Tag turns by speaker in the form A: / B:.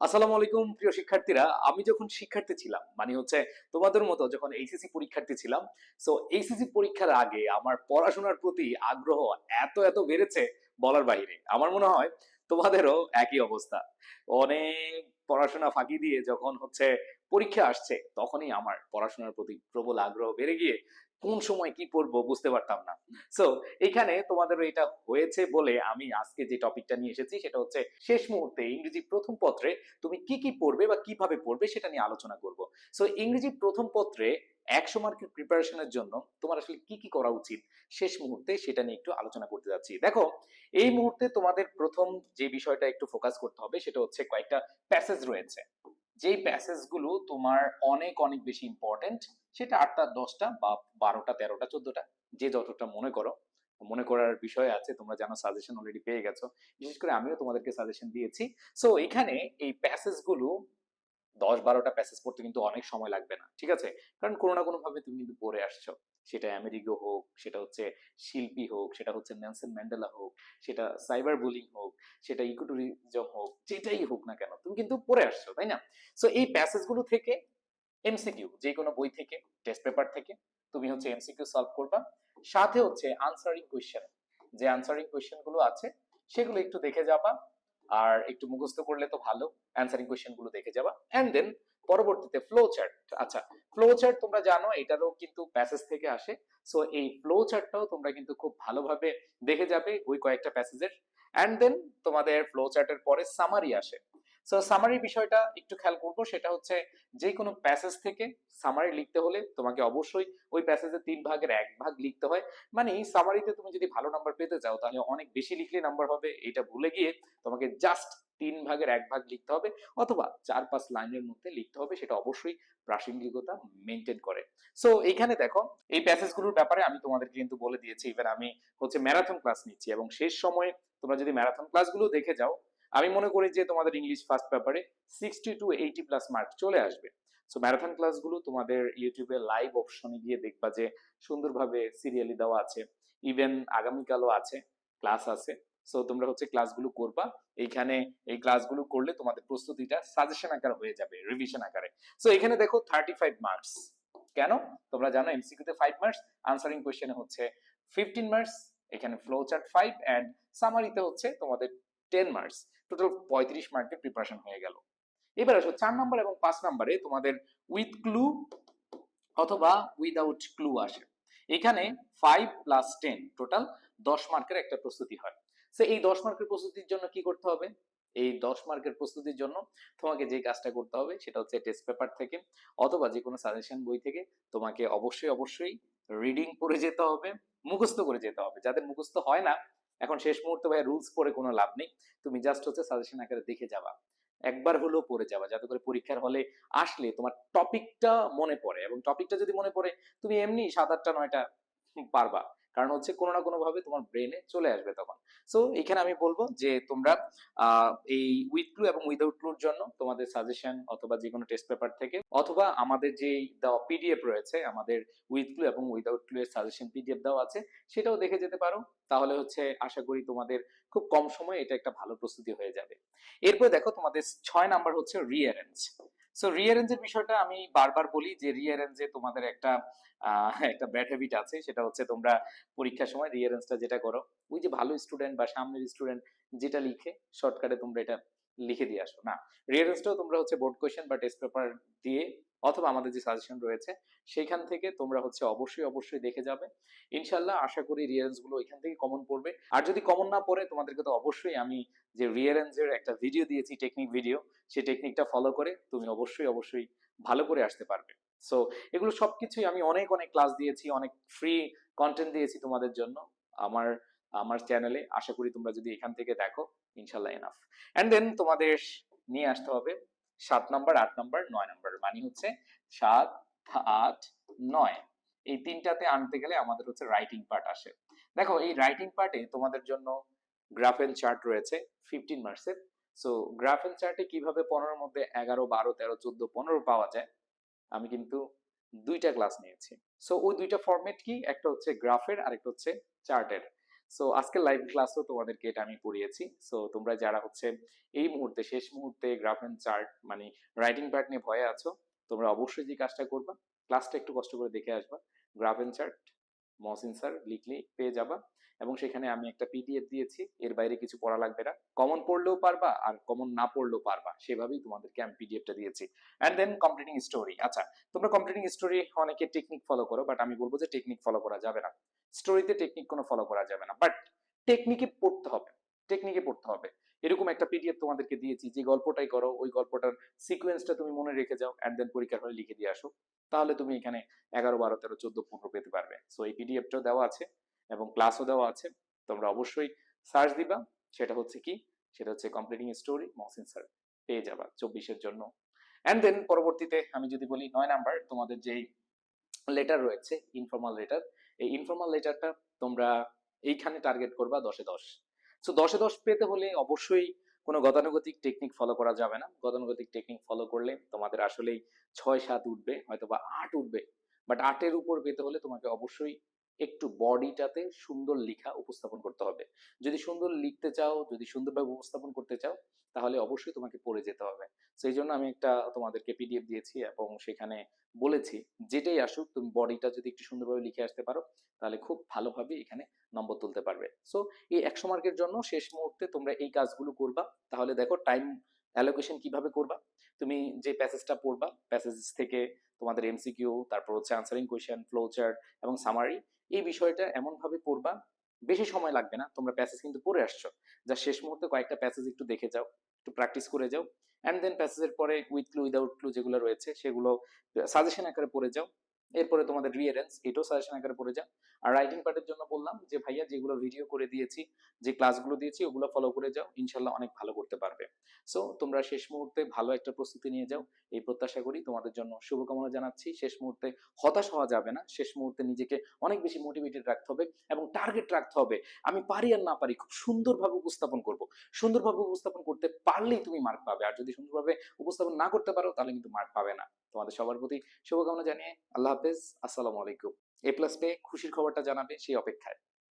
A: আসসালামু আলাইকুম, প্রিয় শিক্ষার্থীরা। আমি যখন শিক্ষার্থী ছিলাম মানে হচ্ছে তোমাদের মতো যখন এইচএসসি পরীক্ষার্থী ছিলাম সো এইচএসসি পরীক্ষার আগে আমার পড়াশোনার প্রতি আগ্রহ এত এত বেড়েছে বলার বাইরে। আমার মনে হয় তোমাদেরও একই অবস্থা। অনেক পড়াশোনা ফাঁকি দিয়ে যখন হচ্ছে পরীক্ষা আসছে, তখনই আমার পড়াশোনার প্রতি প্রবল আগ্রহ বেড়ে গিয়ে কোন সময় কি পড়ব বুঝতে পারতাম না। সো এখানে তোমাদের এটা হয়েছে বলে আমি আজকে যে টপিকটা নিয়ে এসেছি সেটা হচ্ছে শেষ মুহূর্তে ইংরেজি প্রথম পত্রে তুমি কি কি পড়বে বা কীভাবে পড়বে সেটা নিয়ে আলোচনা করব। সো ইংরেজি প্রথম পত্রে একশো মার্কের প্রিপারেশনের জন্য তোমার আসলে কি কি করা উচিত শেষ মুহূর্তে সেটা নিয়ে একটু আলোচনা করতে যাচ্ছি। দেখো, এই মুহূর্তে তোমাদের প্রথম যে বিষয়টা একটু ফোকাস করতে হবে সেটা হচ্ছে কয়েকটা প্যাসেজ রয়েছে। যেই প্যাসেজগুলো তোমার অনেক অনেক বেশি ইম্পর্টেন্ট সেটা আটটা, দশটা বা বারোটা, তেরোটা, চোদ্দটা, যে যতটা মনে করো। মনে করার বিষয় আছে, তোমরা জানো সাজেশন অলরেডি পেয়ে গেছো। বিশেষ করে আমিও তোমাদেরকে সাজেশন দিয়েছি। সো এখানে এই প্যাসেজগুলো দশ বারোটা প্যাসেজ পড়তে কিন্তু অনেক সময় লাগবে না, ঠিক আছে? কারণ কোনো না কোনো ভাবে তুমি কিন্তু পড়ে আসছো। সেটা আমেরিগো হোক, সেটা হচ্ছে শিল্পী হোক, সেটা হচ্ছে নেলসন ম্যান্ডেলা হোক, সেটা সাইবার বুলিং হোক, সেটা ইকোটুরিজম হোক, যেটাই হোক না কেন, তুমি কিন্তু পড়ে আসছো, তাই না? সো এই প্যাসেজগুলো থেকে এমসিকিউ যে কোনো বই থেকে টেস্ট পেপার থেকে, তুমি হচ্ছে এমসিকিউ সলভ করবা। সাথে হচ্ছে আনসারিং কোয়েশ্চেন যে আনসারিং কোয়েশ্চেনগুলো আছে, সেগুলো একটু দেখে যাবা, আর একটু মুখস্থ করলে তো ভালো। অ্যান্সারিং কোয়েশ্চেনগুলো দেখে যাবা। এন্ড দেন পরবর্তীতে ফ্লো চার্ট আচ্ছা ফ্লো চার্ট তোমরা জানো, এটারও কিন্তু প্যাসেজ থেকে আসে। সো এই ফ্লো চার্টটাও তোমরা কিন্তু খুব ভালোভাবে দেখে যাবে ওই কয়েকটা প্যাসেজের এন্ড দেন তোমাদের ফ্লো চার্টের পরে সামারি আসে। সো সামারি বিষয়টা একটু খেয়াল করব, সেটা হচ্ছে যে কোনো প্যাসেজ থেকে সামারি লিখতে হলে তোমাকে অবশ্যই ওই প্যাসেজের তিন ভাগের এক ভাগ লিখতে হয়। মানে সামারিতে তুমি যদি ভালো নাম্বার পেতে চাও, তাহলে অনেক বেশি লিখলে নাম্বার হবে। এটা ভুলে গিয়ে তোমাকে জাস্ট তিন ভাগের এক ভাগ লিখতে হবে অথবা চার পাঁচ লাইনের মধ্যে লিখতে হবে, সেটা অবশ্যই প্রাসঙ্গিকতা মেনটেন করে। সো এইখানে দেখো, এই প্যাসেজগুলোর ব্যাপারে আমি তোমাদেরকে কিন্তু বলে দিয়েছি ইভেন আমি হচ্ছে ম্যারাথন ক্লাস নিচ্ছি এবং শেষ সময়ে তোমরা যদি ম্যারাথন ক্লাসগুলো দেখে যাও, আমি মনে করি যে তোমাদের ইংলিশ ফার্স্ট পেপারে sixty two eighty plus mark চলে আসবে। সো ম্যারাথন ক্লাসগুলো তোমাদের ইউটিউবে লাইভ অপশনে গিয়ে দেখবা যে সুন্দরভাবে সিরিয়ালি দেওয়া আছে ইভেন আগামীকালও আছে ক্লাস আছে। সো তোমরা হচ্ছে ক্লাসগুলো করবা। এইখানে এই ক্লাসগুলো করলে তোমাদের প্রস্তুতিটা সাজেশন আকার হয়ে যাবে রিভিশন আকারে। সো এখানে দেখো থার্টি ফাইভ মার্কস কেন? তোমরা জানো এমসিকিউতে ফাইভ মার্কস আনসারিং কোয়েশ্চেনে হচ্ছে ফিফটিন মার্কস এখানে ফ্লো চার্ট ফাইভ অ্যান্ড সামারিতে হচ্ছে তোমাদের টেন মার্কস টোটাল পঁয়ত্রিশ মার্কের প্রিপারেশন হয়ে গেল। এবার আসো চার নাম্বার এবং পাঁচ নাম্বারে তোমাদের উইথ ক্লু অথবা উইদাউট ক্লু আসে। এখানে ফাইভ প্লাস টেন টোটাল দশ মার্কের একটা প্রস্তুতি হয়। সো এই দশ মার্কের প্রস্তুতির জন্য কি করতে হবে? এই দশ মার্কের প্রস্তুতির জন্য তোমাকে যে কাজটা করতে হবে সেটা হচ্ছে টেস্ট পেপার থেকে অথবা যে কোনো সাজেশন বই থেকে তোমাকে অবশ্যই অবশ্যই রিডিং পড়ে যেতে হবে, মুখস্থ করে যেতে হবে। যাদের মুখস্থ হয় না, এখন শেষ মুহূর্তে ভাই রুলস পড়ে কোনো লাভ নেই। তুমি জাস্ট হচ্ছে সাজেশন আকারে দেখে যাবা। একবার হলেও পড়ে যাবা। যাতে করে পরীক্ষার হলে আসলে তোমার টপিকটা মনে পড়ে এবং টপিকটা যদি মনে পড়ে, তুমি এমনি সাত আটটা, নয়টা পারবা। কারণ হচ্ছে কোনো না কোনো ভাবে তোমার ব্রেনে চলে আসবে তখন। সো এখানে আমি বলব যে তোমরা এই উইথ ক্লু এবং উইদাউট ক্লুর জন্য তোমাদের সাজেশন অথবা যে কোনো টেস্ট পেপার থেকে অথবা আমাদের যে দেওয়া পিডিএফ রয়েছে, আমাদের উইথ ক্লু এবং উইদাউট ক্লু এর সাজেশন পিডিএফ দেওয়া আছে, সেটাও দেখে যেতে পারো। তাহলে হচ্ছে আশা করি তোমাদের খুব কম সময়ে এটা একটা ভালো প্রস্তুতি হয়ে যাবে। এরপর দেখো তোমাদের ছয় নাম্বার হচ্ছে রিঅ্যারেঞ্জ সো রিঅ্যারেঞ্জের বিষয়টা আমি বারবার বলি যে রিঅ্যারেঞ্জে তোমাদের একটা একটা ব্যাড হ্যাবিট আছে। সেটা হচ্ছে তোমরা পরীক্ষার সময় রিঅ্যারেঞ্জটা যেটা করো, ওই যে ভালো স্টুডেন্ট বা সামনের স্টুডেন্ট যেটা লিখে শর্টকাটে তোমরা এটা লিখে দিয়ে আসো। না রিঅ্যারেঞ্জটাও তোমরা হচ্ছে বোর্ড কোয়েশ্চেন বা টেস্ট পেপার দিয়ে অথবা আমাদের যে সাজেশন রয়েছে, সেইখান থেকে তোমরা হচ্ছে অবশ্যই অবশ্যই দেখে যাবে। ইনশাল্লাহ আশা করি রিয়ারেঞ্জগুলো এখান থেকে কমন পড়বে। আর যদি কমন না পড়ে, তোমাদেরকে তো অবশ্যই আমি যে রিয়ারেঞ্জের একটা ভিডিও দিয়েছি টেকনিক ভিডিও সেই টেকনিকটা ফলো করে তুমি অবশ্যই অবশ্যই ভালো করে আসতে পারবে। সো এগুলো সবকিছুই আমি অনেক অনেক ক্লাস দিয়েছি, অনেক ফ্রি কন্টেন্ট দিয়েছি তোমাদের জন্য আমার আমার চ্যানেলে আশা করি তোমরা যদি এখান থেকে দেখো, ইনশাল্লাহ এনাফ অ্যান্ড দেন তোমাদের নিয়ে আসতে হবে সাত নাম্বার, আট নাম্বার, নয় নাম্বার মানে হচ্ছে সাত, আট, নয়। এই তিনটাতে আনতে গেলে আমাদের হচ্ছে রাইটিং পার্ট আসে। দেখো, এই রাইটিং পার্টে তোমাদের জন্য গ্রাফ এন্ড চার্ট রয়েছে ফিফটিন মার্কসের সো গ্রাফ এন্ড চার্টে কীভাবে পনেরোর মধ্যে এগারো, বারো, তেরো, চোদ্দ, পনেরো পাওয়া যায়, আমি কিন্তু দুইটা ক্লাস নিয়েছি। সো ওই দুইটা ফরম্যাট কি? একটা হচ্ছে গ্রাফের আর একটা হচ্ছে চার্টের সো আজকের লাইভ ক্লাসও তোমাদেরকে এটা আমি পড়িয়েছি। সো তোমরা যারা হচ্ছে এই মুহূর্তে, শেষ মুহূর্তে গ্রাফ অ্যান্ড চার্ট মানে রাইটিং পার্ট নিয়ে ভয়ে আছো, তোমরা অবশ্যই যে কাজটা করবা ক্লাসটা একটু কষ্ট করে দেখে আসবা। Graph and chart Mohsin sir লিখলেই পেয়ে যাবা। এবং সেখানে আমি একটা পিডিএফ দিয়েছি, এর বাইরে কিছু পড়া লাগবে না। কমন পড়লেও পারবা আর কমন না পড়লেও পারবা, সেভাবেই তোমাদেরকে আমি পিডিএফটা দিয়েছি। অ্যান্ড দেন কমপ্লিটিং স্টোরি আচ্ছা তোমরা কমপ্লিটিং স্টোরি অনেকে টেকনিক ফলো করো বাট আমি বলব যে টেকনিক ফলো করা যাবে না। স্টোরিতে টেকনিক কোনো ফলো করা যাবে না বাট টেকনিকে পড়তে হবে টেকনিকে পড়তে হবে। এরকম একটা পিডিএফ তোমাদেরকে দিয়েছি, যে গল্পটাই করো, ওই গল্পটার সিকোয়েন্সটা তুমি মনে রেখে যাও অ্যান্ড দেন পরীক্ষার হলে লিখে দিয়ে আসো। তাহলে তুমি এখানে এগারো, বারো, তেরো, চোদ্দ, পনেরো পেতে পারবে। সো এই পিডিএফটাও দেওয়া আছে এবং ক্লাসও দেওয়া আছে। তোমরা অবশ্যই সার্চ দিবা। সেটা হচ্ছে কি? সেটা হচ্ছে কমপ্লিটিং স্টোরি মহসিন স্যার পেয়ে যাবা চব্বিশের জন্য। অ্যান্ড দেন পরবর্তীতে আমি যদি বলি নয় নাম্বার তোমাদের যেই লেটার রয়েছে ইনফর্মাল লেটার এই ইনফর্মাল লেটারটা তোমরা এইখানে টার্গেট করবা দশে দশ। সো দশে দশ পেতে হলে অবশ্যই কোনো গতানুগতিক টেকনিক ফলো করা যাবে না। গতানুগতিক টেকনিক ফলো করলে তোমাদের আসলেই ছয় সাত উঠবে হয়তো বা আট উঠবে। বাট আটের উপর পেতে হলে তোমাকে অবশ্যই একটু বডিটাতে সুন্দর লেখা উপস্থাপন করতে হবে। যদি সুন্দর লিখতে চাও, যদি সুন্দরভাবে উপস্থাপন করতে চাও, তাহলে অবশ্যই তোমাকে পড়ে যেতে হবে। সেই জন্য আমি একটা তোমাদেরকে পিডিএফ দিয়েছি এবং সেখানে বলেছি, যেটাই আসুক, তুমি বডিটা যদি একটু সুন্দরভাবে লিখে আসতে পারো, তাহলে খুব ভালোভাবে এখানে নম্বর তুলতে পারবে। সো এই একশো মার্কের জন্য শেষ মুহূর্তে তোমরা এই কাজগুলো করবা। তাহলে দেখো টাইম অ্যালোকেশন কীভাবে করবা? তুমি যে প্যাসেজটা পড়বা প্যাসেজ থেকে তোমাদের এমসিকিউ তারপর হচ্ছে আনসারিং কোয়েশ্চেন ফ্লো চার্ট এবং সামারি এই বিষয়টা এমন ভাবে পড়বা, বেশি সময় লাগবে না, তোমরা প্যাসেজ কিন্তু পড়ে আসছো। যা শেষ মুহূর্তে কয়েকটা প্যাসেজ একটু দেখে যাও, একটু প্র্যাকটিস করে যাও অ্যান্ড দেন প্যাসেজের পরে উইথ ক্লু উইদাউট ক্লু যেগুলো রয়েছে, সেগুলো সাজেশন আকারে পড়ে যাও। এরপরে তোমাদের রিয়ারেন্স এটাও সাজেশন আকারে পড়ে যাও আর রাইটিং পার্টের জন্য বললাম যে, ভাইয়া, যেগুলো ভিডিও করে দিয়েছি, যে ক্লাসগুলো দিয়েছি, ওগুলো ফলো করে যাও, ইনশাল্লাহ অনেক ভালো করতে পারবে। সো তোমরা শেষ মুহূর্তে ভালো একটা প্রস্তুতি নিয়ে যাও। এই প্রত্যাশা করি তোমাদের জন্য শুভকামনা জানাচ্ছি। শেষ মুহূর্তে হতাশ হওয়া যাবে না। শেষ মুহূর্তে নিজেকে অনেক বেশি মোটিভেটেড রাখতে হবে এবং টার্গেট রাখতে হবে। আমি পারি আর না পারি খুব সুন্দরভাবে উপস্থাপন করব। সুন্দরভাবে উপস্থাপন করতে পারলেই তুমি মার্ক পাবে। আর যদি সুন্দরভাবে উপস্থাপন না করতে পারো, তাহলে কিন্তু মার্ক পাবে না। তোমাদের সবার প্রতি শুভকামনা জানিয়ে আল্লাহ হাফেজ আসসালামু আলাইকুম। এ প্লাস পেয়ে খুশির খবরটা জানাবে সেই অপেক্ষায়।